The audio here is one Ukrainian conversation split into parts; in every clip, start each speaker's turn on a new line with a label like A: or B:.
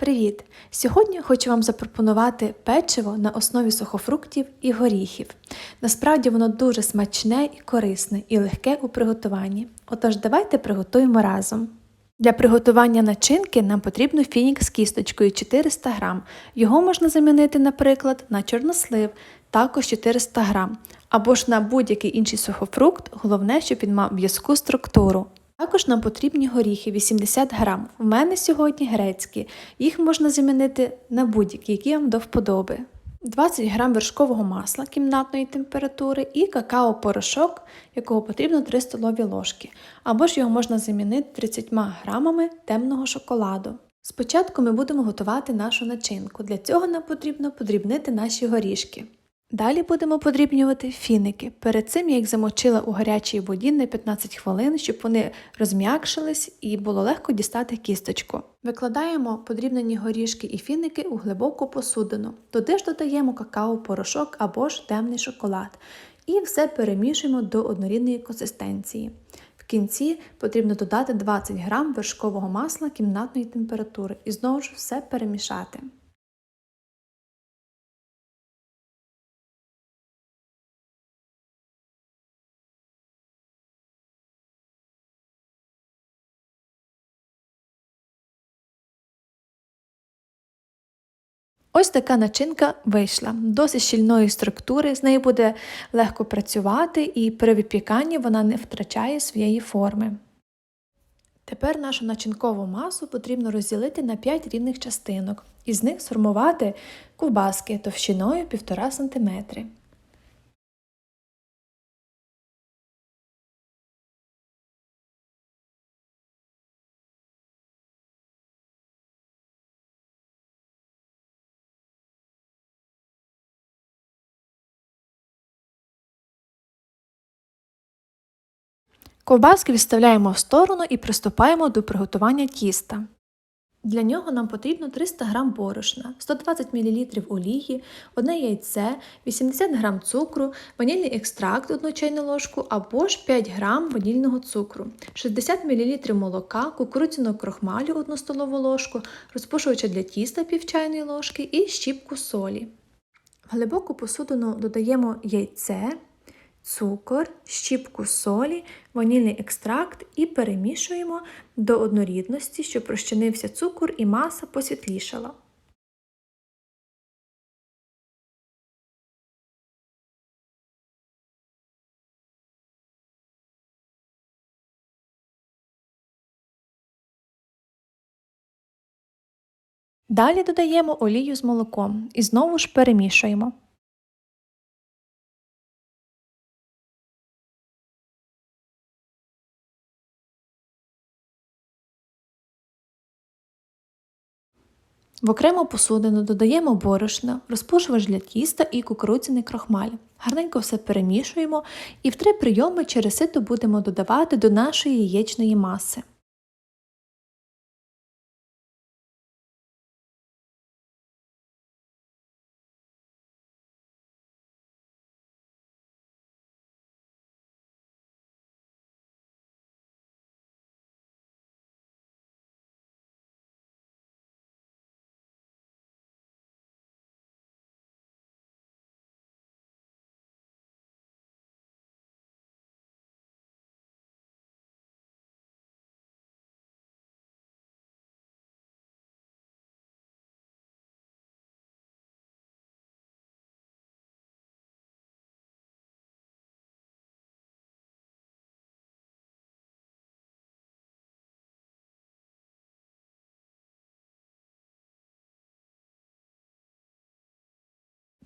A: Привіт! Сьогодні хочу вам запропонувати печиво на основі сухофруктів і горіхів. Насправді воно дуже смачне і корисне, і легке у приготуванні. Отож, давайте приготуємо разом. Для приготування начинки нам потрібно фінік з кісточкою 400 г. Його можна замінити, наприклад, на чорнослив, також 400 г, або ж на будь-який інший сухофрукт, головне, щоб він мав в'язку структуру. Також нам потрібні горіхи 80 грам. У мене сьогодні грецькі. Їх можна замінити на будь-які, які вам до вподоби. 20 грам вершкового масла кімнатної температури і какао-порошок, якого потрібно 3 столові ложки, або ж його можна замінити 30 грамами темного шоколаду. Спочатку ми будемо готувати нашу начинку. Для цього нам потрібно подрібнити наші горішки. Далі будемо подрібнювати фіники. Перед цим я їх замочила у гарячій воді на 15 хвилин, щоб вони розм'якшились і було легко дістати кісточку. Викладаємо подрібнені горішки і фіники у глибоку посудину. Туди ж додаємо какао-порошок або ж темний шоколад. І все перемішуємо до однорідної консистенції. В кінці потрібно додати 20 г вершкового масла кімнатної температури і знову ж все перемішати. Ось така начинка вийшла, досить щільної структури, з нею буде легко працювати, і при випіканні вона не втрачає своєї форми. Тепер нашу начинкову масу потрібно розділити на 5 рівних частинок, із них сформувати ковбаски товщиною 1,5 см. Ковбаски відставляємо в сторону і приступаємо до приготування тіста. Для нього нам потрібно 300 г борошна, 120 мл олії, одне яйце, 80 г цукру, ванільний екстракт 1 чайну ложку або ж 5 г ванільного цукру, 60 мл молока, кукурудзяного крохмалю 1 столову ложку, розпушувача для тіста пів чайної ложки і щіпку солі. В глибоку посудину додаємо яйце цукор, щіпку солі, ванільний екстракт і перемішуємо до однорідності, щоб розчинився цукор і маса посвітлішала. Далі додаємо олію з молоком і знову ж перемішуємо. В окрему посудину додаємо борошно, розпушувач для тіста і кукурудзяний крохмаль. Гарненько все перемішуємо і в три прийоми через сито будемо додавати до нашої яєчної маси.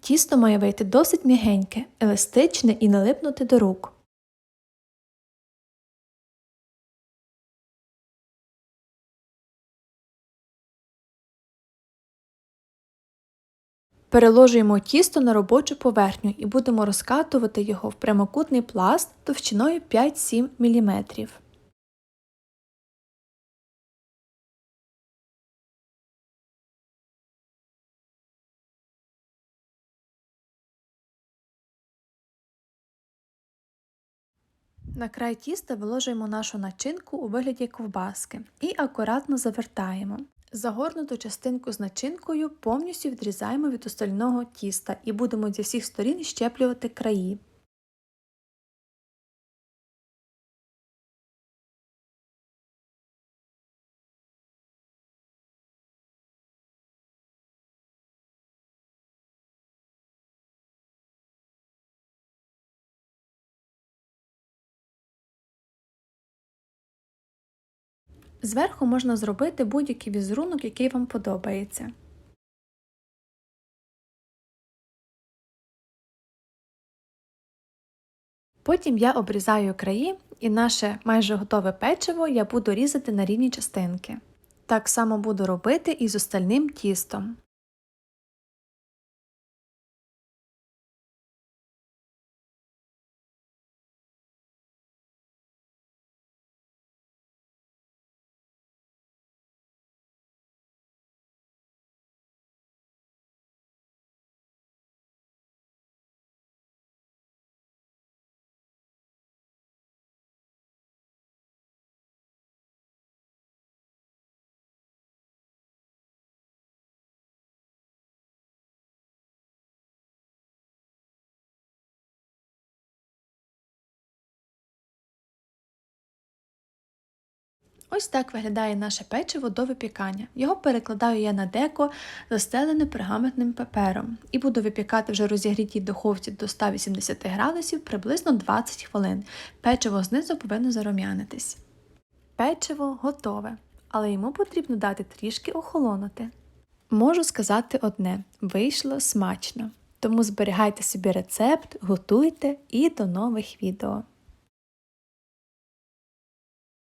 A: Тісто має вийти досить м'ягеньке, еластичне і налипнути до рук. Переложуємо тісто на робочу поверхню і будемо розкатувати його в прямокутний пласт товщиною 5-7 мм. На край тіста виложуємо нашу начинку у вигляді ковбаски і акуратно завертаємо. Загорнуту частинку з начинкою повністю відрізаємо від остального тіста і будемо зі всіх сторін щеплювати краї. Зверху можна зробити будь-який візерунок, який вам подобається. Потім я обрізаю краї і наше майже готове печиво я буду різати на рівні частинки. Так само буду робити і з остальним тістом. Ось так виглядає наше печиво до випікання. Його перекладаю я на деко, застелене пергаментним папером, і буду випікати вже розігрітій духовці до 180 градусів приблизно 20 хвилин. Печиво знизу повинно зарум'янитись. Печиво готове, але йому потрібно дати трішки охолонути. Можу сказати одне: вийшло смачно. Тому зберігайте собі рецепт, готуйте і до нових відео.